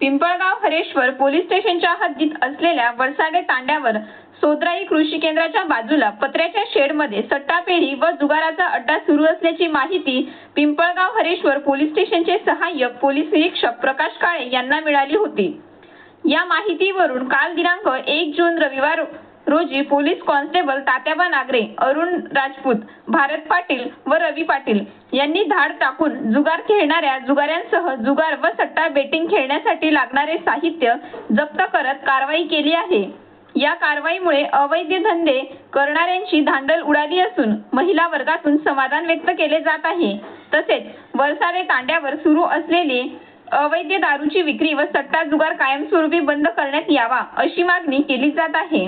Pimpalgaon Hareshwar police स्टेशनच्या हद्दीत असलेल्या वरसाडे तांड्यावर सोद्राई कृषी केंद्राच्या बाजूला पत्र्याच्या शेडमध्ये सट्टा पेढी व जुगाराचा अड्डा सुरू असल्याची माहिती पिंपळगाव हरेश्वर पोलीस स्टेशनचे सहाय्यक पोलीस निरीक्षक प्रकाश काळे यांना मिळाली होती. या माहितीवरून काल दिनांक एक जून रविवार रोजी पोलीस कॉन्स्टेबल तात्याबा नागरे अरुण राजपूत भारत पाटील व रवी पाटील यांनी धाड टाकून जुगार खेळणाऱ्या जुगाऱ्यांसह जुगार व सट्टा बेटिंग खेळण्यासाठी लागणारे साहित्य जप्त करत कारवाई केली आहे. या कारवाईमुळे अवैध धंदे करणाऱ्यांची धांदल उडाली असून महिला वर्गातून समाधान व्यक्त केले जात आहे. तसेच वरसाडे तांड्यावर सुरू असलेली अवैध दारूची विक्री व सट्टा जुगार कायमस्वरूपी बंद करण्यात यावा अशी मागणी केली जात आहे.